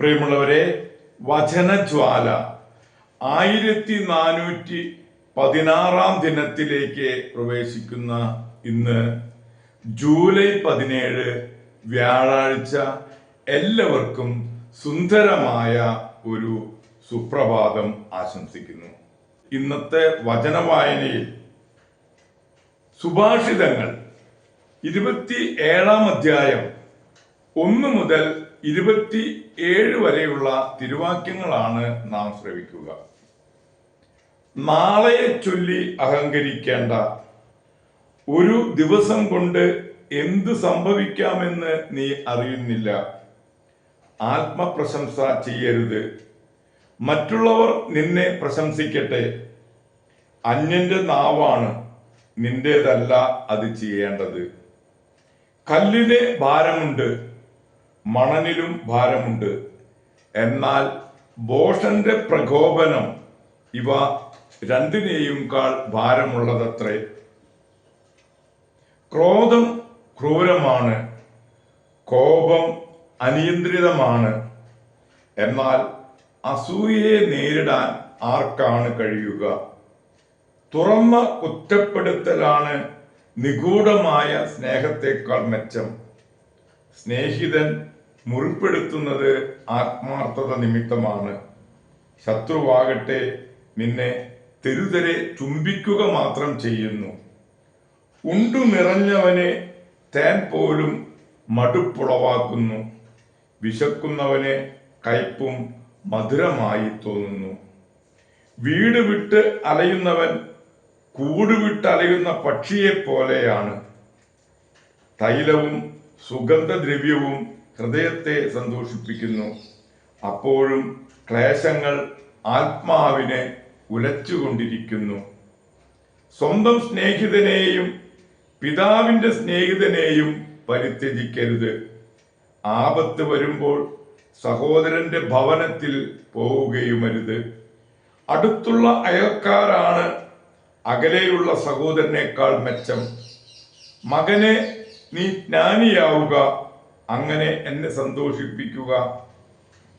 പ്രിയമുള്ളവരെ വചനജ്വാല ആയിരത്തി നാനൂറ്റി പതിനാറാം ദിനത്തിലേക്ക് പ്രവേശിക്കുന്ന ഇന്ന് ജൂലൈ പതിനേഴ് വ്യാഴാഴ്ച എല്ലാവർക്കും സുന്ദരമായ ഒരു സുപ്രഭാതം ആശംസിക്കുന്നു. ഇന്നത്തെ വചന വായനയിൽ സുഭാഷിതങ്ങൾ ഇരുപത്തി ഏഴാം അധ്യായം ഒന്ന് മുതൽ ഇരുപത്തി ഏഴ് വരെയുള്ള തിരുവാക്യങ്ങളാണ് നാം ശ്രവിക്കുക. നാളെയെ ചൊല്ലി അഹങ്കരിക്കേണ്ട. ഒരു ദിവസം കൊണ്ട് എന്ത് സംഭവിക്കാമെന്ന് നീ അറിയുന്നില്ല. ആത്മപ്രശംസ ചെയ്യരുത്. മറ്റുള്ളവർ നിന്നെ പ്രശംസിക്കട്ടെ. അന്യന്റെ നാവാണ് നിന്റേതല്ല അത് ചെയ്യേണ്ടത്. കല്ലിന് ഭാരമുണ്ട്. മണലിലും ഭാരമുണ്ട്. എന്നാൽ ബോഷന്റെ പ്രകോപനം ഇവ രണ്ടിനെയും കാൾ ഭാരമുള്ളതത്രേ. ക്രോധം ക്രൂരമാണ് കോപം അനിയന്ത്രിതമാണ്. എന്നാൽ അസൂയയെ നേരിടാൻ ആർക്കാണ് കഴിയുക? തുറന്ന കുറ്റപ്പെടുത്തലാണ് നിഗൂഢമായ സ്നേഹത്തെക്കാൾ മെച്ചം. സ്നേഹിതൻ മുറിപ്പെടുത്തുന്നത് ആത്മാർത്ഥത നിമിത്തമാണ്. ശത്രുവാകട്ടെ നിന്നെ തെരുതരെ ചുംബിക്കുക മാത്രം ചെയ്യുന്നു. ഉണ്ടു നിറഞ്ഞവനെ തേൻ പോലും മടുപ്പുളവാക്കുന്നു. വിശക്കുന്നവനെ കയ്പും മധുരമായി തോന്നുന്നു. വീട് വിട്ട് അലയുന്നവൻ കൂടുവിട്ട് അലയുന്ന പക്ഷിയെ പോലെയാണ് തൈലവും സുഗന്ധദ്രവ്യവും ഹൃദയത്തെ സന്തോഷിപ്പിക്കുന്നു. അപ്പോഴും ക്ലേശങ്ങൾ ആത്മാവിനെ ഉലച്ചുകൊണ്ടിരിക്കുന്നു. സ്വന്തം സ്നേഹിതനെയും പിതാവിന്റെ സ്നേഹിതനെയും പരിത്യജിക്കരുത്. ആപത്ത് വരുമ്പോൾ സഹോദരന്റെ ഭവനത്തിൽ പോവുകയുമരുത്. അടുത്തുള്ള അയൽക്കാരാണ് അകലെയുള്ള സഹോദരനേക്കാൾ മെച്ചം. മകനെ നീ ജ്ഞാനിയാവുക. അങ്ങനെ എന്നെ സന്തോഷിപ്പിക്കുക.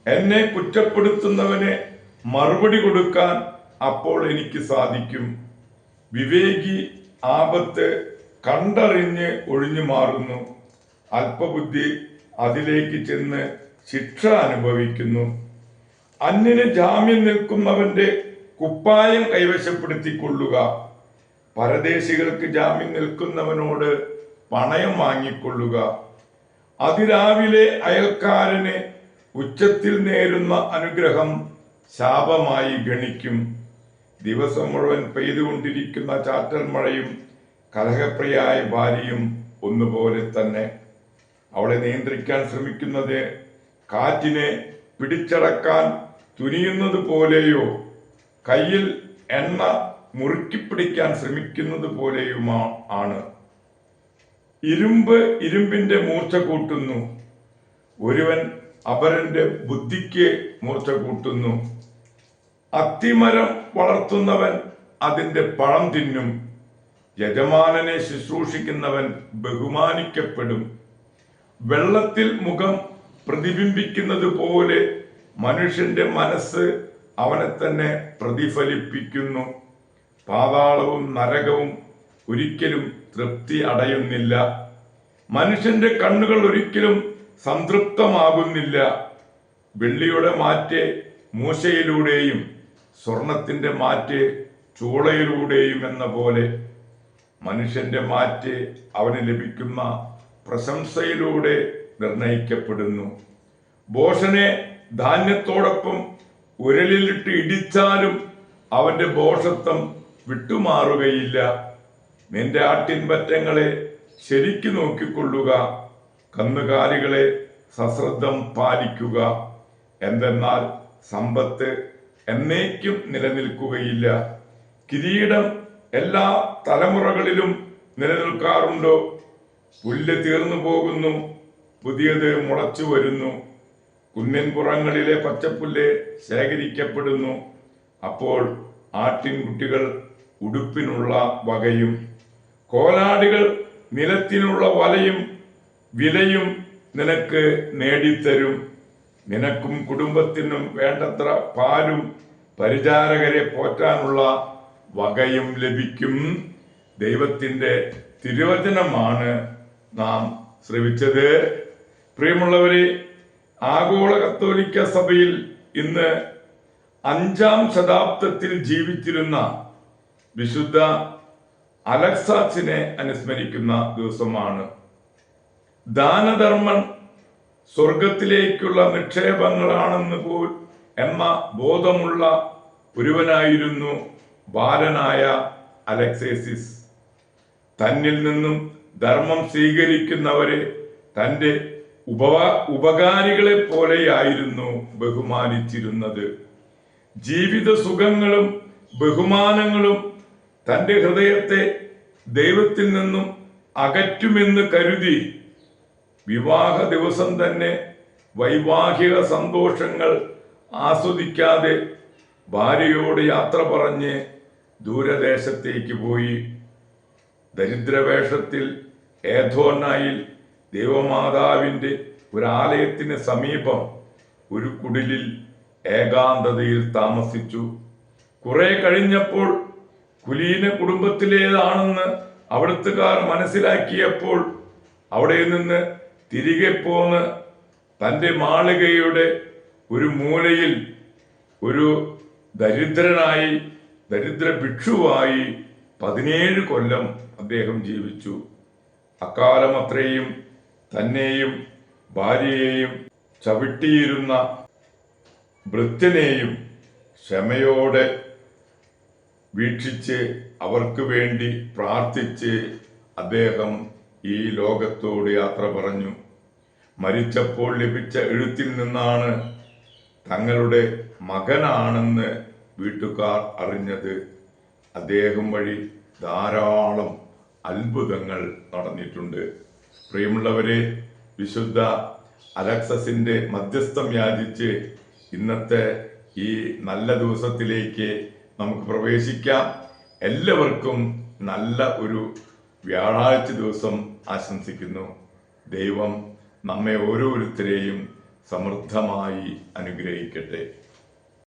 എന്നെ കുറ്റപ്പെടുത്തുന്നവനെ മറുപടി കൊടുക്കാൻ അപ്പോൾ എനിക്ക് സാധിക്കും. വിവേകി ആപത്ത് കണ്ടറിഞ്ഞ് ഒഴിഞ്ഞു മാറുന്നു. അല്പബുദ്ധി അതിലേക്ക് ചെന്ന് ശിക്ഷ അനുഭവിക്കുന്നു. അന്യന് ജാമ്യം നിൽക്കുന്നവന്റെ കുപ്പായം കൈവശപ്പെടുത്തിക്കൊള്ളുക. പരദേശികൾക്ക് ജാമ്യം നിൽക്കുന്നവനോട് പണയം വാങ്ങിക്കൊള്ളുക. അതിരാവിലെ അയൽക്കാരന് ഉച്ചത്തിൽ നേരുന്ന അനുഗ്രഹം ശാപമായി ഗണിക്കും. ദിവസം മുഴുവൻ പെയ്തുകൊണ്ടിരിക്കുന്ന ചാറ്റൽ മഴയും കലഹപ്രിയായ ഭാര്യയും ഒന്നുപോലെ തന്നെ. അവളെ നിയന്ത്രിക്കാൻ ശ്രമിക്കുന്നത് കാറ്റിനെ പിടിച്ചടക്കാൻ തുനിയുന്നത് പോലെയോ കയ്യിൽ എണ്ണ മുറുക്കിപ്പിടിക്കാൻ ശ്രമിക്കുന്നത് പോലെയുമാ ആണ്. ഇരുമ്പ് ഇരുമ്പിന്റെ മൂർച്ച കൂട്ടുന്നു. ഒരുവൻ അപരന്റെ ബുദ്ധിക്ക് മൂർച്ച കൂട്ടുന്നു. അത്തിമരം വളർത്തുന്നവൻ അതിന്റെ പഴം തിന്നും. യജമാനനെ ശുശ്രൂഷിക്കുന്നവൻ ബഹുമാനിക്കപ്പെടും. വെള്ളത്തിൽ മുഖം പ്രതിബിംബിക്കുന്നത് പോലെ മനുഷ്യന്റെ മനസ്സ് അവനെ തന്നെ പ്രതിഫലിപ്പിക്കുന്നു. പാതാളവും നരകവും ഒരിക്കലും തൃപ്തി അടയുന്നില്ല. മനുഷ്യന്റെ കണ്ണുകൾ ഒരിക്കലും സംതൃപ്തമാകുന്നില്ല. വെള്ളിയുടെ മാറ്റ് മൂശയിലൂടെയും സ്വർണത്തിന്റെ മാറ്റ് ചൂളയിലൂടെയും എന്ന പോലെ മനുഷ്യന്റെ മാറ്റ് അവന് ലഭിക്കുന്ന പ്രശംസയിലൂടെ നിർണയിക്കപ്പെടുന്നു. ബോഷനെ ധാന്യത്തോടൊപ്പം ഉരലിലിട്ട് ഇടിച്ചാലും അവന്റെ ബോഷത്വം വിട്ടുമാറുകയില്ല. നിന്റെ ആട്ടിൻപറ്റങ്ങളെ ശരിക്കു നോക്കിക്കൊള്ളുക. കന്നുകാലികളെ സശ്രദ്ധം പാലിക്കുക. എന്തെന്നാൽ സമ്പത്ത് എന്നേക്കും നിലനിൽക്കുകയില്ല. കിരീടം എല്ലാ തലമുറകളിലും നിലനിൽക്കാറുണ്ടോ? പുല്ല് തീർന്നു പോകുന്നു പുതിയത് മുളച്ചു വരുന്നു. കുന്നിൻപുറങ്ങളിലെ പച്ചപ്പുല്ല് ശേഖരിക്കപ്പെടുന്നു. അപ്പോൾ ആട്ടിൻകുട്ടികൾ ഉടുപ്പിനുള്ള വകയും കോലാടികൾ നിലത്തിനുള്ള വലയും വിലയും നിനക്ക് നേടിത്തരും. നിനക്കും കുടുംബത്തിനും വേണ്ടത്ര പാലും പരിചാരകരെ പോറ്റാനുള്ള വകയും ലഭിക്കും. ദൈവത്തിന്റെ തിരുവചനമാണ് നാം ശ്രവിച്ചത്. പ്രിയമുള്ളവരെ ആഗോള കത്തോലിക്ക സഭയിൽ ഇന്ന് അഞ്ചാം ശതാബ്ദത്തിൽ ജീവിച്ചിരുന്ന വിശുദ്ധ അലക്സാസിനെ അനുസ്മരിക്കുന്ന ദിവസമാണ്. ദാനധർമ്മൻ സ്വർഗത്തിലേക്കുള്ള നിക്ഷേപങ്ങളാണെന്ന് പോൽ എന്ന ബോധമുള്ള ഒരുവനായിരുന്നു ബാലനായ അലക്സേസിസ്. തന്നിൽ നിന്നും ധർമ്മം സ്വീകരിക്കുന്നവരെ തന്റെ ഉപവ ഉപകാരികളെ പോലെയായിരുന്നു ബഹുമാനിച്ചിരുന്നത്. ജീവിത സുഖങ്ങളും ബഹുമാനങ്ങളും തന്റെ ഹൃദയത്തെ ദൈവത്തിൽ നിന്നും അകറ്റുമെന്ന് കരുതി വിവാഹ ദിവസം തന്നെ വൈവാഹിക സന്തോഷങ്ങൾ ആസ്വദിക്കാതെ ഭാര്യയോട് യാത്ര പറഞ്ഞ് ദൂരദേശത്തേക്ക് പോയി. ദരിദ്രവേഷത്തിൽ ഏധോനായിൽ ദേവമാതാവിന്റെ ഒരു ആലയത്തിന് സമീപം ഒരു കുടിലിൽ ഏകാന്തതയിൽ താമസിച്ചു. കുറെ കഴിഞ്ഞപ്പോൾ കുലീന കുടുംബത്തിലേതാണെന്ന് അവിടുത്തുകാർ മനസ്സിലാക്കിയപ്പോൾ അവിടെ നിന്ന് തിരികെ പോന്ന് തന്റെ മാളികയുടെ ഒരു മൂലയിൽ ഒരു ദരിദ്രനായി ദരിദ്ര ഭിക്ഷുവായി പതിനേഴ് കൊല്ലം അദ്ദേഹം ജീവിച്ചു. അക്കാലം അത്രയും തന്നെയും ഭാര്യയെയും ചവിട്ടിയിരുന്ന ഭൃത്യനെയും ക്ഷമയോടെ വീക്ഷിച്ച് അവർക്ക് വേണ്ടി പ്രാർത്ഥിച്ച് അദ്ദേഹം ഈ ലോകത്തോട് യാത്ര പറഞ്ഞു. മരിച്ചപ്പോൾ ലഭിച്ച എഴുത്തിൽ നിന്നാണ് തങ്ങളുടെ മകനാണെന്ന് വീട്ടുകാർ അറിഞ്ഞത്. അദ്ദേഹം വഴി ധാരാളം അത്ഭുതങ്ങൾ നടന്നിട്ടുണ്ട്. പ്രിയമുള്ളവരെ വിശുദ്ധ അലക്സസിന്റെ മധ്യസ്ഥം യാചിച്ച് ഇന്നത്തെ ഈ നല്ല ദിവസത്തിലേക്ക് നമുക്ക് പ്രവേശിക്കാം. എല്ലാവർക്കും നല്ല ഒരു വ്യാഴാഴ്ച ദിവസം ആശംസിക്കുന്നു. ദൈവം നമ്മെ ഓരോരുത്തരെയും സമൃദ്ധമായി അനുഗ്രഹിക്കട്ടെ.